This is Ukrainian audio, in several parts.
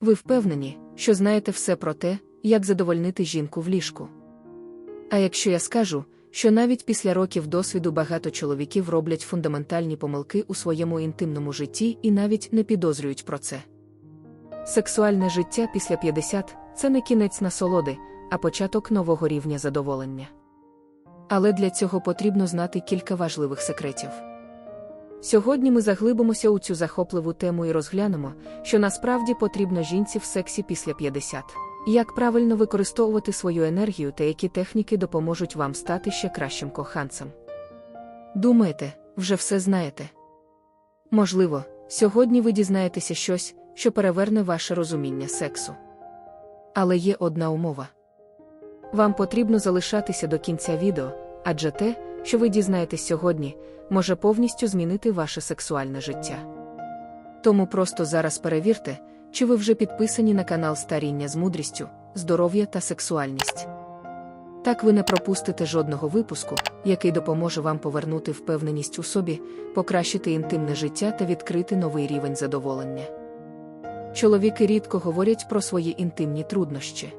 Ви впевнені, що знаєте все про те, як задовольнити жінку в ліжку. А якщо я скажу, що навіть після років досвіду багато чоловіків роблять фундаментальні помилки у своєму інтимному житті і навіть не підозрюють про це. Сексуальне життя після 50 це не кінець насолоди, а початок нового рівня задоволення. Але для цього потрібно знати кілька важливих секретів. Сьогодні ми заглибимося у цю захопливу тему і розглянемо, що насправді потрібно жінці в сексі після 50. Як правильно використовувати свою енергію та які техніки допоможуть вам стати ще кращим коханцем. Думаєте, вже все знаєте? Можливо, сьогодні ви дізнаєтеся щось, що переверне ваше розуміння сексу. Але є одна умова. Вам потрібно залишатися до кінця відео, адже те, що ви дізнаєтесь сьогодні, може повністю змінити ваше сексуальне життя. Тому просто зараз перевірте, чи ви вже підписані на канал Старіння з мудрістю, здоров'я та сексуальність. Так ви не пропустите жодного випуску, який допоможе вам повернути впевненість у собі, покращити інтимне життя та відкрити новий рівень задоволення. Чоловіки рідко говорять про свої інтимні труднощі.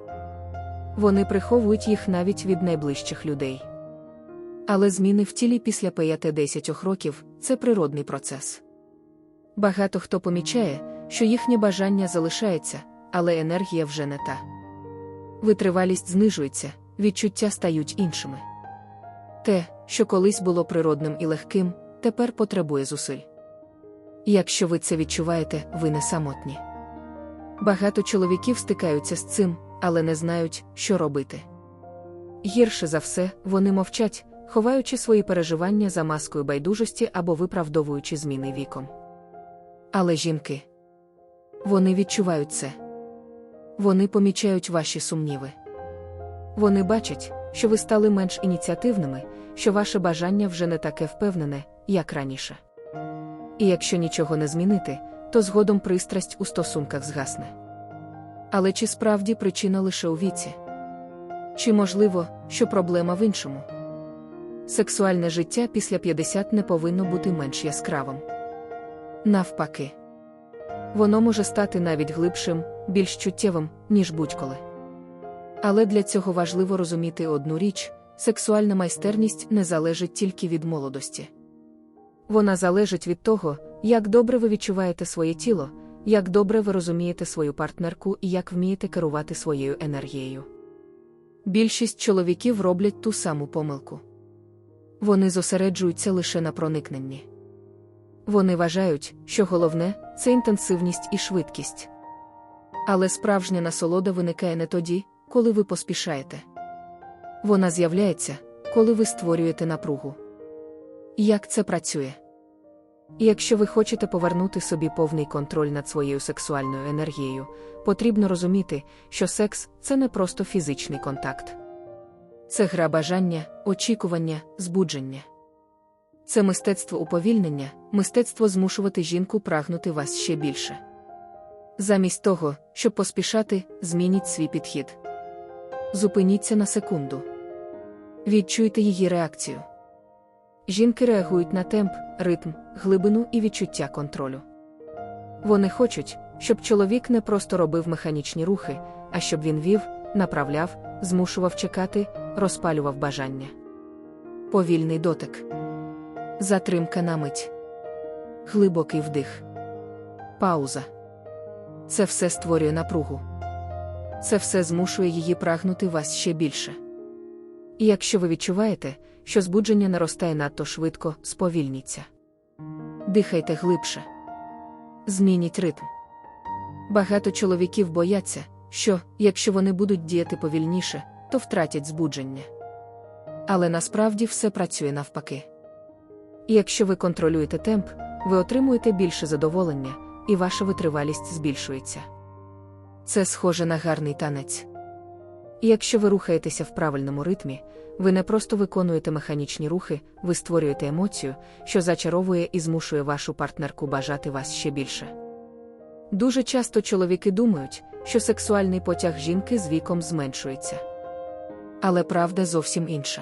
Вони приховують їх навіть від найближчих людей. Але зміни в тілі після 5-10 років це природний процес. Багато хто помічає, що їхнє бажання залишається, але енергія вже не та. Витривалість знижується, відчуття стають іншими. Те, що колись було природним і легким, тепер потребує зусиль. Якщо ви це відчуваєте, ви не самотні. Багато чоловіків стикаються з цим, але не знають, що робити. Гірше за все, вони мовчать, ховаючи свої переживання за маскою байдужості або виправдовуючи зміни віком. Але жінки вони відчувають це. Вони помічають ваші сумніви. Вони бачать, що ви стали менш ініціативними, що ваше бажання вже не таке впевнене, як раніше. І якщо нічого не змінити, то згодом пристрасть у стосунках згасне. Але чи справді причина лише у віці? Чи можливо, що проблема в іншому? Сексуальне життя після 50 не повинно бути менш яскравим. Навпаки, воно може стати навіть глибшим, більш чуттєвим, ніж будь-коли. Але для цього важливо розуміти одну річ: сексуальна майстерність не залежить тільки від молодості. Вона залежить від того, як добре ви відчуваєте своє тіло, як добре ви розумієте свою партнерку і як вмієте керувати своєю енергією. Більшість чоловіків роблять ту саму помилку. Вони зосереджуються лише на проникненні. Вони вважають, що головне це інтенсивність і швидкість. Але справжня насолода виникає не тоді, коли ви поспішаєте. Вона з'являється, коли ви створюєте напругу. Як це працює? Якщо ви хочете повернути собі повний контроль над своєю сексуальною енергією, потрібно розуміти, що секс це не просто фізичний контакт. Це гра бажання, очікування, збудження. Це мистецтво уповільнення, мистецтво змушувати жінку прагнути вас ще більше. Замість того, щоб поспішати, змініть свій підхід. Зупиніться на секунду. Відчуйте її реакцію. Жінки реагують на темп, ритм, глибину і відчуття контролю. Вони хочуть, щоб чоловік не просто робив механічні рухи, а щоб він вів, направляв, змушував чекати, розпалював бажання. Повільний дотик. Затримка на мить. Глибокий вдих. Пауза. Це все створює напругу. Це все змушує її прагнути вас ще більше. І якщо ви відчуваєте, що збудження наростає надто швидко, сповільніться. Дихайте глибше. Змініть ритм. Багато чоловіків бояться, що, якщо вони будуть діяти повільніше, то втратять збудження. Але насправді все працює навпаки. І якщо ви контролюєте темп, ви отримуєте більше задоволення, і ваша витривалість збільшується. Це схоже на гарний танець. І якщо ви рухаєтеся в правильному ритмі, ви не просто виконуєте механічні рухи, ви створюєте емоцію, що зачаровує і змушує вашу партнерку бажати вас ще більше. Дуже часто чоловіки думають, що сексуальний потяг жінки з віком зменшується. Але правда зовсім інша.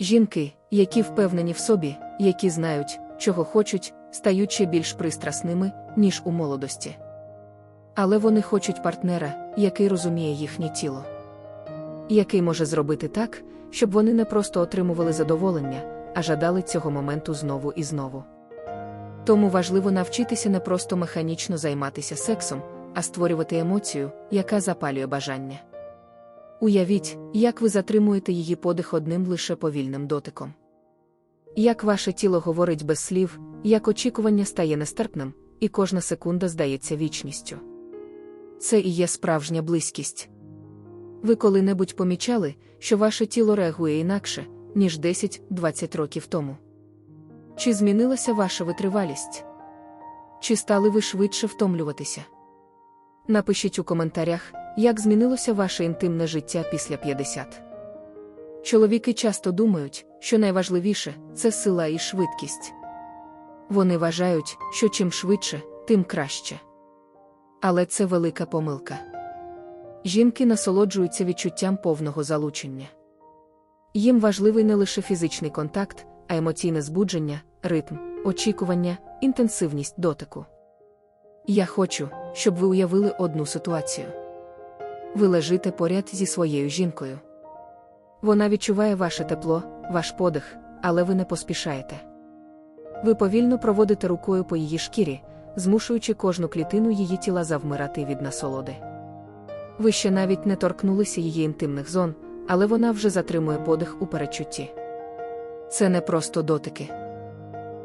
Жінки, які впевнені в собі, які знають, чого хочуть, стають ще більш пристрасними, ніж у молодості. Але вони хочуть партнера, який розуміє їхнє тіло. Який може зробити так, щоб вони не просто отримували задоволення, а жадали цього моменту знову і знову. Тому важливо навчитися не просто механічно займатися сексом, а створювати емоцію, яка запалює бажання. Уявіть, як ви затримуєте її подих одним лише повільним дотиком. Як ваше тіло говорить без слів, як очікування стає нестерпним, і кожна секунда здається вічністю. Це і є справжня близькість. Ви коли-небудь помічали, що ваше тіло реагує інакше, ніж 10-20 років тому. Чи змінилася ваша витривалість? Чи стали ви швидше втомлюватися? Напишіть у коментарях, як змінилося ваше інтимне життя після 50. Чоловіки часто думають, що найважливіше це сила і швидкість. Вони вважають, що чим швидше, тим краще. Але це велика помилка. Жінки насолоджуються відчуттям повного залучення. Їм важливий не лише фізичний контакт, а емоційне збудження, ритм, очікування, інтенсивність дотику. Я хочу, щоб ви уявили одну ситуацію. Ви лежите поряд зі своєю жінкою. Вона відчуває ваше тепло, ваш подих, але ви не поспішаєте. Ви повільно проводите рукою по її шкірі, змушуючи кожну клітину її тіла завмирати від насолоди. Ви ще навіть не торкнулися її інтимних зон, але вона вже затримує подих у перечутті. Це не просто дотики.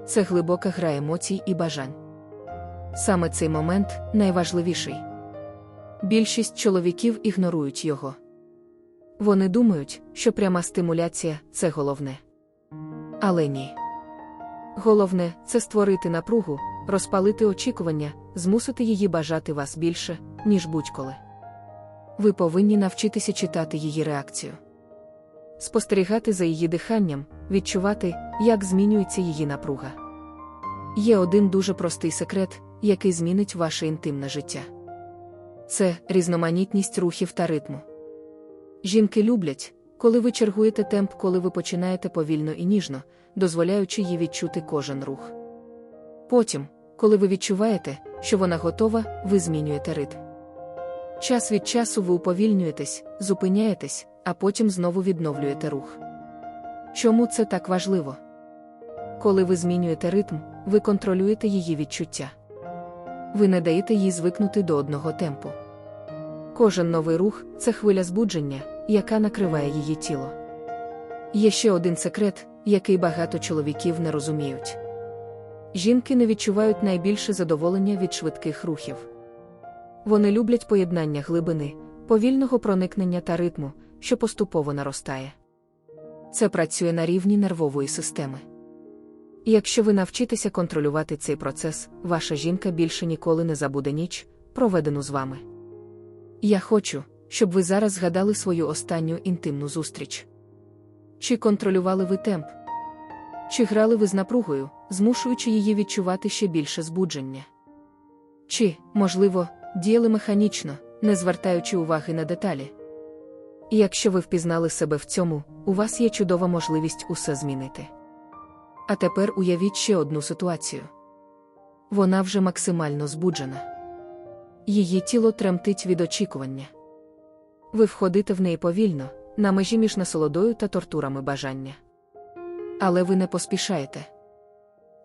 Це глибока гра емоцій і бажань. Саме цей момент найважливіший. Більшість чоловіків ігнорують його. Вони думають, що пряма стимуляція це головне. Але ні. Головне це створити напругу, розпалити очікування, змусити її бажати вас більше, ніж будь-коли. Ви повинні навчитися читати її реакцію, спостерігати за її диханням, відчувати, як змінюється її напруга. Є один дуже простий секрет, який змінить ваше інтимне життя. Це різноманітність рухів та ритму. Жінки люблять, коли ви чергуєте темп, коли ви починаєте повільно і ніжно, дозволяючи їй відчути кожен рух. Потім, коли ви відчуваєте, що вона готова, ви змінюєте ритм. Час від часу ви уповільнюєтесь, зупиняєтесь, а потім знову відновлюєте рух. Чому це так важливо? Коли ви змінюєте ритм, ви контролюєте її відчуття. Ви не даєте їй звикнути до одного темпу. Кожен новий рух це хвиля збудження, яка накриває її тіло. Є ще один секрет, який багато чоловіків не розуміють. Жінки не відчувають найбільше задоволення від швидких рухів. Вони люблять поєднання глибини, повільного проникнення та ритму, що поступово наростає. Це працює на рівні нервової системи. Якщо ви навчитеся контролювати цей процес, ваша жінка більше ніколи не забуде ніч, проведену з вами. Я хочу, щоб ви зараз згадали свою останню інтимну зустріч. Чи контролювали ви темп? Чи грали ви з напругою, змушуючи її відчувати ще більше збудження? Чи, можливо, діяли механічно, не звертаючи уваги на деталі? Якщо ви впізнали себе в цьому, у вас є чудова можливість усе змінити. А тепер уявіть ще одну ситуацію. Вона вже максимально збуджена. Її тіло тремтить від очікування. Ви входите в неї повільно, на межі між насолодою та тортурами бажання. Але ви не поспішаєте.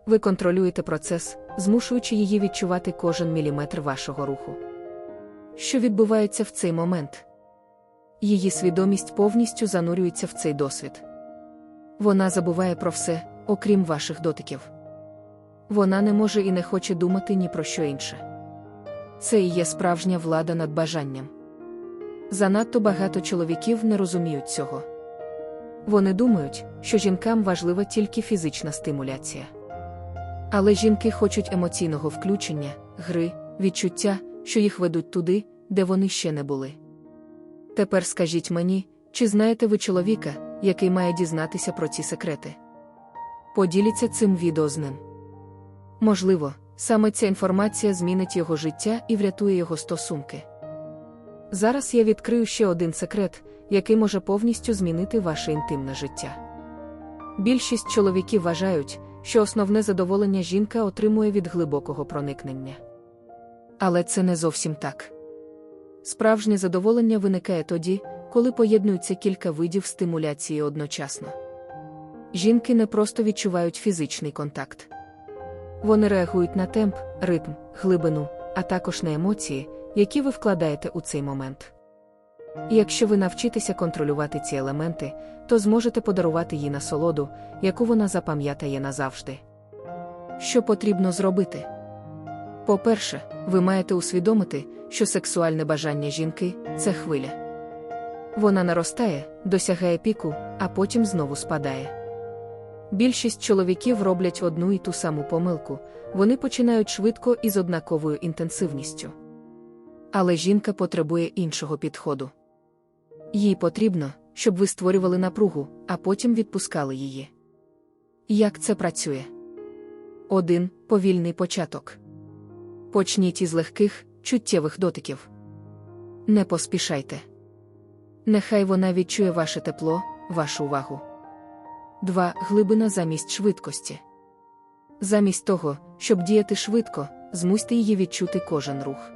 Ви контролюєте процес, змушуючи її відчувати кожен міліметр вашого руху. Що відбувається в цей момент? Її свідомість повністю занурюється в цей досвід. Вона забуває про все, окрім ваших дотиків. Вона не може і не хоче думати ні про що інше. Це і є справжня влада над бажанням. Занадто багато чоловіків не розуміють цього. Вони думають, що жінкам важлива тільки фізична стимуляція. Але жінки хочуть емоційного включення, гри, відчуття, що їх ведуть туди, де вони ще не були. Тепер скажіть мені, чи знаєте ви чоловіка, який має дізнатися про ці секрети? Поділіться цим відео з ним. Можливо, саме ця інформація змінить його життя і врятує його стосунки. Зараз я відкрию ще один секрет, який може повністю змінити ваше інтимне життя. Більшість чоловіків вважають, що основне задоволення жінка отримує від глибокого проникнення. Але це не зовсім так. Справжнє задоволення виникає тоді, коли поєднуються кілька видів стимуляції одночасно. Жінки не просто відчувають фізичний контакт. Вони реагують на темп, ритм, глибину, а також на емоції, які ви вкладаєте у цей момент. Якщо ви навчитеся контролювати ці елементи, то зможете подарувати їй насолоду, яку вона запам'ятає назавжди. Що потрібно зробити? По-перше, ви маєте усвідомити, що сексуальне бажання жінки це хвиля. Вона наростає, досягає піку, а потім знову спадає. Більшість чоловіків роблять одну і ту саму помилку, вони починають швидко і з однаковою інтенсивністю. Але жінка потребує іншого підходу. Їй потрібно, щоб ви створювали напругу, а потім відпускали її. Як це працює? 1. Повільний початок. Почніть із легких, чуттєвих дотиків. Не поспішайте. Нехай вона відчує ваше тепло, вашу увагу. 2. Глибина замість швидкості. Замість того, щоб діяти швидко, змусьте її відчути кожен рух.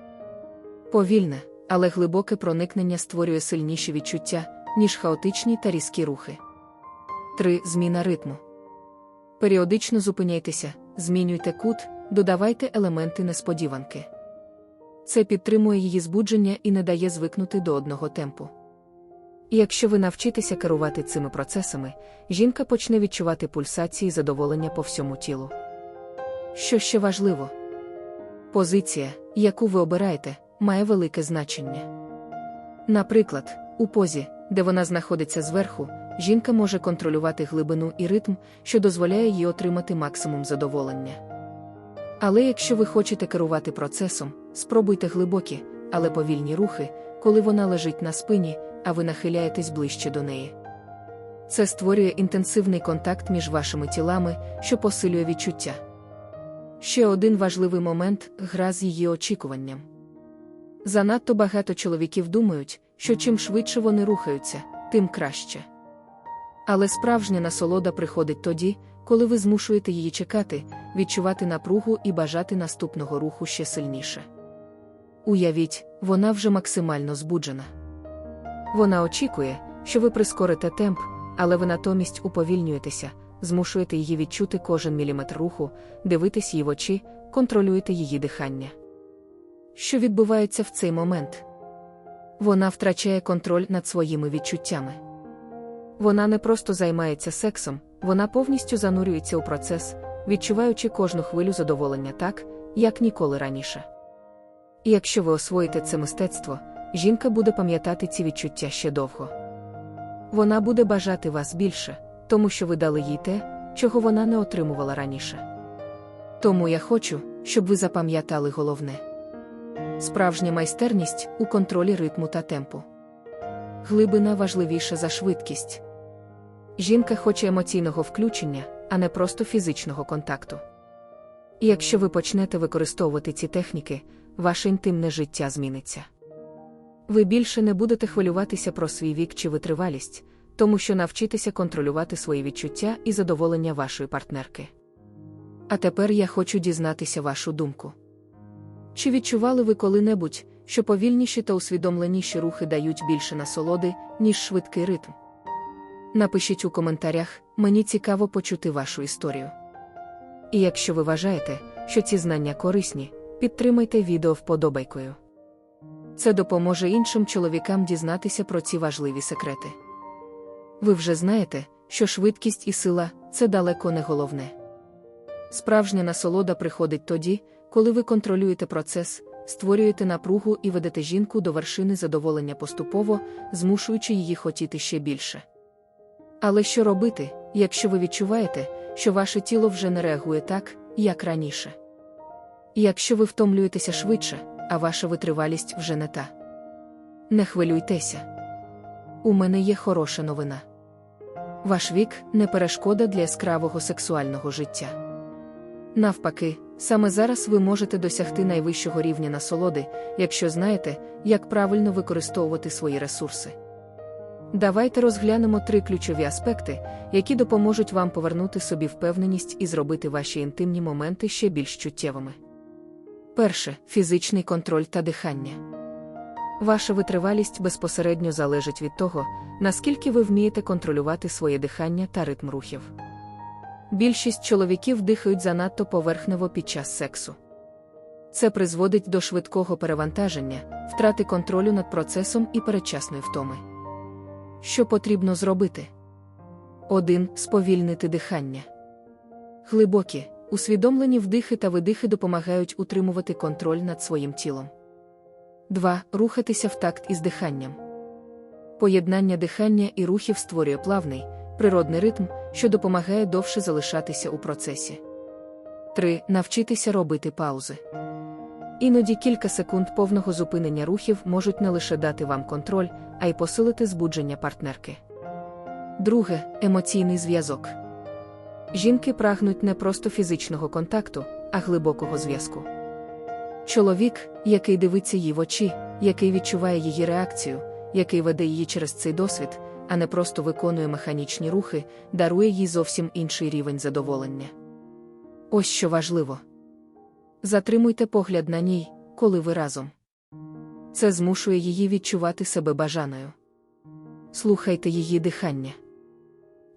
Повільне, але глибоке проникнення створює сильніші відчуття, ніж хаотичні та різкі рухи. 3. Зміна ритму. Періодично зупиняйтеся, змінюйте кут, додавайте елементи несподіванки. Це підтримує її збудження і не дає звикнути до одного темпу. І якщо ви навчитеся керувати цими процесами, жінка почне відчувати пульсації задоволення по всьому тілу. Що ще важливо? Позиція, яку ви обираєте, має велике значення. Наприклад, у позі, де вона знаходиться зверху, жінка може контролювати глибину і ритм, що дозволяє їй отримати максимум задоволення. Але якщо ви хочете керувати процесом, спробуйте глибокі, але повільні рухи, коли вона лежить на спині, а ви нахиляєтесь ближче до неї. Це створює інтенсивний контакт між вашими тілами, що посилює відчуття. Ще один важливий момент гра з її очікуванням. Занадто багато чоловіків думають, що чим швидше вони рухаються, тим краще. Але справжня насолода приходить тоді, коли ви змушуєте її чекати, відчувати напругу і бажати наступного руху ще сильніше. Уявіть, вона вже максимально збуджена. Вона очікує, що ви прискорите темп, але ви натомість уповільнюєтеся, змушуєте її відчути кожен міліметр руху, дивитись її в очі, контролюєте її дихання. Що відбувається в цей момент? Вона втрачає контроль над своїми відчуттями. Вона не просто займається сексом, вона повністю занурюється у процес, відчуваючи кожну хвилю задоволення так, як ніколи раніше. І якщо ви освоїте це мистецтво, жінка буде пам'ятати ці відчуття ще довго. Вона буде бажати вас більше, тому що ви дали їй те, чого вона не отримувала раніше. Тому я хочу, щоб ви запам'ятали головне справжня майстерність у контролі ритму та темпу. Глибина важливіша за швидкість. Жінка хоче емоційного включення, а не просто фізичного контакту. І якщо ви почнете використовувати ці техніки, ваше інтимне життя зміниться. Ви більше не будете хвилюватися про свій вік чи витривалість, тому що навчитеся контролювати свої відчуття і задоволення вашої партнерки. А тепер я хочу дізнатися вашу думку. Чи відчували ви коли-небудь, що повільніші та усвідомленіші рухи дають більше насолоди, ніж швидкий ритм? Напишіть у коментарях, мені цікаво почути вашу історію. І якщо ви вважаєте, що ці знання корисні, підтримайте відео вподобайкою. Це допоможе іншим чоловікам дізнатися про ці важливі секрети. Ви вже знаєте, що швидкість і сила це далеко не головне. Справжня насолода приходить тоді, коли ви контролюєте процес, створюєте напругу і ведете жінку до вершини задоволення поступово, змушуючи її хотіти ще більше. Але що робити, якщо ви відчуваєте, що ваше тіло вже не реагує так, як раніше? Якщо ви втомлюєтеся швидше, а ваша витривалість вже не та. Не хвилюйтеся. У мене є хороша новина. Ваш вік не перешкода для яскравого сексуального життя. Навпаки, саме зараз ви можете досягти найвищого рівня насолоди, якщо знаєте, як правильно використовувати свої ресурси. Давайте розглянемо три ключові аспекти, які допоможуть вам повернути собі впевненість і зробити ваші інтимні моменти ще більш чуттєвими. Перше фізичний контроль та дихання. Ваша витривалість безпосередньо залежить від того, наскільки ви вмієте контролювати своє дихання та ритм рухів. Більшість чоловіків дихають занадто поверхнево під час сексу. Це призводить до швидкого перевантаження, втрати контролю над процесом і передчасної втоми. Що потрібно зробити? 1. Сповільнити дихання. Глибокі, усвідомлені вдихи та видихи допомагають утримувати контроль над своїм тілом. 2. Рухатися в такт із диханням. Поєднання дихання і рухів створює плавний, природний ритм, що допомагає довше залишатися у процесі. 3. Навчитися робити паузи. Іноді кілька секунд повного зупинення рухів можуть не лише дати вам контроль, а й посилити збудження партнерки. Друге емоційний зв'язок. Жінки прагнуть не просто фізичного контакту, а глибокого зв'язку. Чоловік, який дивиться їй в очі, який відчуває її реакцію, який веде її через цей досвід, а не просто виконує механічні рухи, дарує їй зовсім інший рівень задоволення. Ось що важливо. Затримуйте погляд на ній, коли ви разом. Це змушує її відчувати себе бажаною. Слухайте її дихання.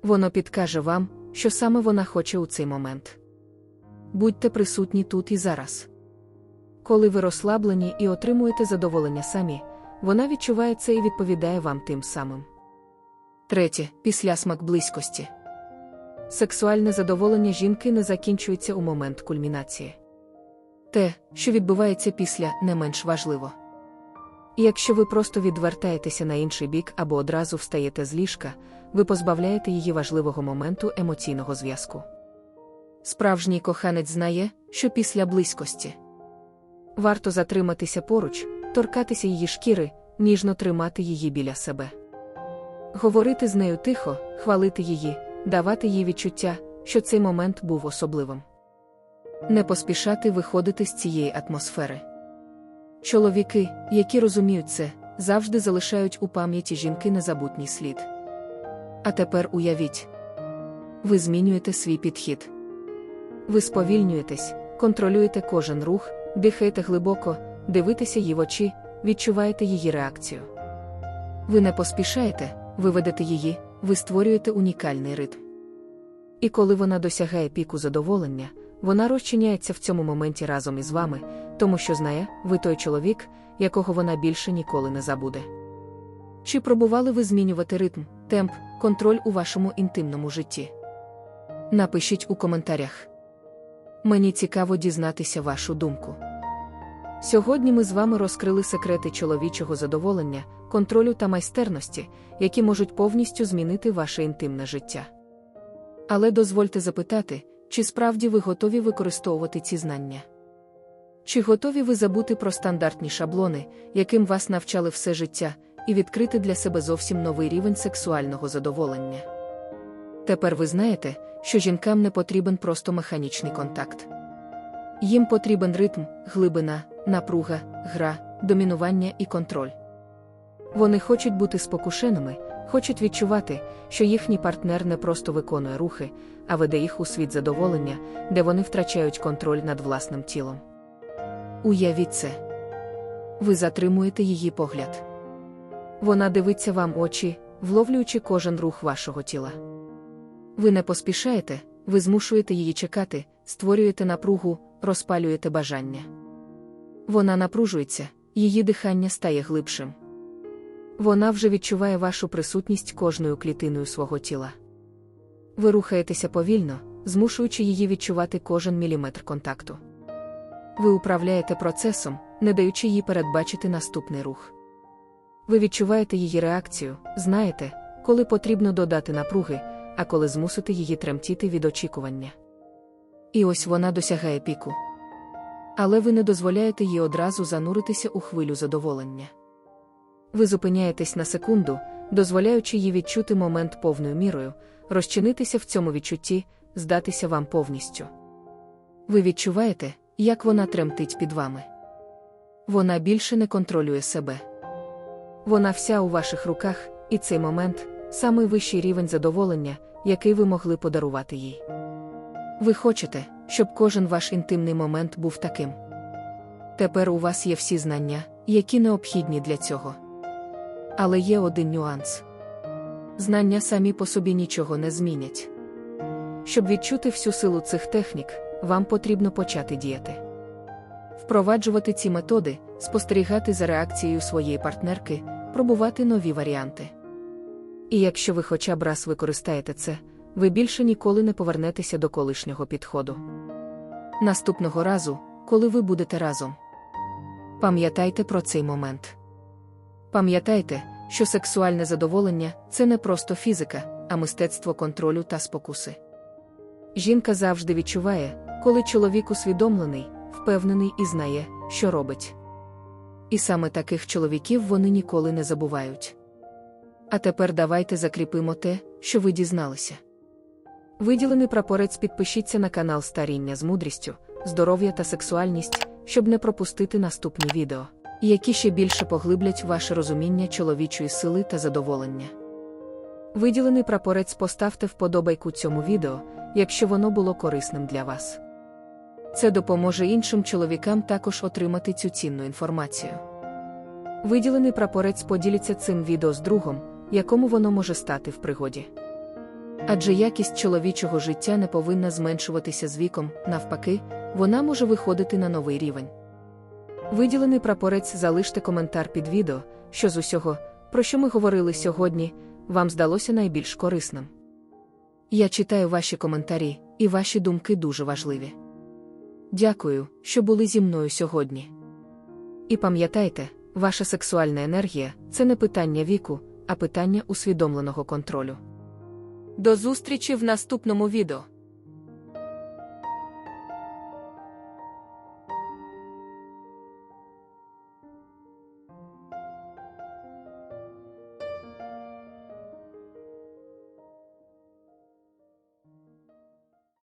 Воно підкаже вам, що саме вона хоче у цей момент. Будьте присутні тут і зараз. Коли ви розслаблені і отримуєте задоволення самі, вона відчуває це і відповідає вам тим самим. Третє післясмак близькості. Сексуальне задоволення жінки не закінчується у момент кульмінації. Те, що відбувається після, не менш важливо. І якщо ви просто відвертаєтеся на інший бік або одразу встаєте з ліжка, ви позбавляєте її важливого моменту емоційного зв'язку. Справжній коханець знає, що після близькості варто затриматися поруч, торкатися її шкіри, ніжно тримати її біля себе. Говорити з нею тихо, хвалити її, давати їй відчуття, що цей момент був особливим. Не поспішати виходити з цієї атмосфери. Чоловіки, які розуміють це, завжди залишають у пам'яті жінки незабутній слід. А тепер уявіть, ви змінюєте свій підхід. Ви сповільнюєтесь, контролюєте кожен рух, дихаєте глибоко, дивитеся їй в очі, відчуваєте її реакцію. Ви не поспішаєте, ви ведете її, ви створюєте унікальний ритм. І коли вона досягає піку задоволення, вона розчиняється в цьому моменті разом із вами, тому що знає, ви той чоловік, якого вона більше ніколи не забуде. Чи пробували ви змінювати ритм, темп, контроль у вашому інтимному житті? Напишіть у коментарях. Мені цікаво дізнатися вашу думку. Сьогодні ми з вами розкрили секрети чоловічого задоволення, контролю та майстерності, які можуть повністю змінити ваше інтимне життя. Але дозвольте запитати, чи справді ви готові використовувати ці знання? Чи готові ви забути про стандартні шаблони, яким вас навчали все життя, і відкрити для себе зовсім новий рівень сексуального задоволення? Тепер ви знаєте, що жінкам не потрібен просто механічний контакт. Їм потрібен ритм, глибина, напруга, гра, домінування і контроль. Вони хочуть бути спокушеними, хочуть відчувати, що їхній партнер не просто виконує рухи, а веде їх у світ задоволення, де вони втрачають контроль над власним тілом. Уявіть це. Ви затримуєте її погляд. Вона дивиться вам очі, вловлюючи кожен рух вашого тіла. Ви не поспішаєте, ви змушуєте її чекати, створюєте напругу, розпалюєте бажання. Вона напружується, її дихання стає глибшим. Вона вже відчуває вашу присутність кожною клітиною свого тіла. Ви рухаєтеся повільно, змушуючи її відчувати кожен міліметр контакту. Ви управляєте процесом, не даючи їй передбачити наступний рух. Ви відчуваєте її реакцію, знаєте, коли потрібно додати напруги, а коли змусити її тремтіти від очікування. І ось вона досягає піку. Але ви не дозволяєте їй одразу зануритися у хвилю задоволення. Ви зупиняєтесь на секунду, дозволяючи їй відчути момент повною мірою, розчинитися в цьому відчутті, здатися вам повністю. Ви відчуваєте, як вона тремтить під вами. Вона більше не контролює себе. Вона вся у ваших руках, і цей момент самий вищий рівень задоволення, який ви могли подарувати їй. Ви хочете, щоб кожен ваш інтимний момент був таким. Тепер у вас є всі знання, які необхідні для цього. Але є один нюанс. Знання самі по собі нічого не змінять. Щоб відчути всю силу цих технік, вам потрібно почати діяти. Впроваджувати ці методи, спостерігати за реакцією своєї партнерки, пробувати нові варіанти. І якщо ви хоча б раз використаєте це, ви більше ніколи не повернетеся до колишнього підходу. Наступного разу, коли ви будете разом. Пам'ятайте про цей момент. Пам'ятайте, що сексуальне задоволення це не просто фізика, а мистецтво контролю та спокуси. Жінка завжди відчуває, коли чоловік усвідомлений, впевнений і знає, що робить. І саме таких чоловіків вони ніколи не забувають. А тепер давайте закріпимо те, що ви дізналися. Виділений прапорець підпишіться на канал Старіння з мудрістю, здоров'я та сексуальність, щоб не пропустити наступні відео, які ще більше поглиблять ваше розуміння чоловічої сили та задоволення. Виділений прапорець поставте вподобайку цьому відео, якщо воно було корисним для вас. Це допоможе іншим чоловікам також отримати цю цінну інформацію. Виділений прапорець поділіться цим відео з другом, якому воно може стати в пригоді. Адже якість чоловічого життя не повинна зменшуватися з віком, навпаки, вона може виходити на новий рівень. Виділений прапорець залиште коментар під відео, що з усього, про що ми говорили сьогодні, вам здалося найбільш корисним. Я читаю ваші коментарі, і ваші думки дуже важливі. Дякую, що були зі мною сьогодні. І пам'ятайте, ваша сексуальна енергія це не питання віку, а питання усвідомленого контролю. До зустрічі в наступному відео.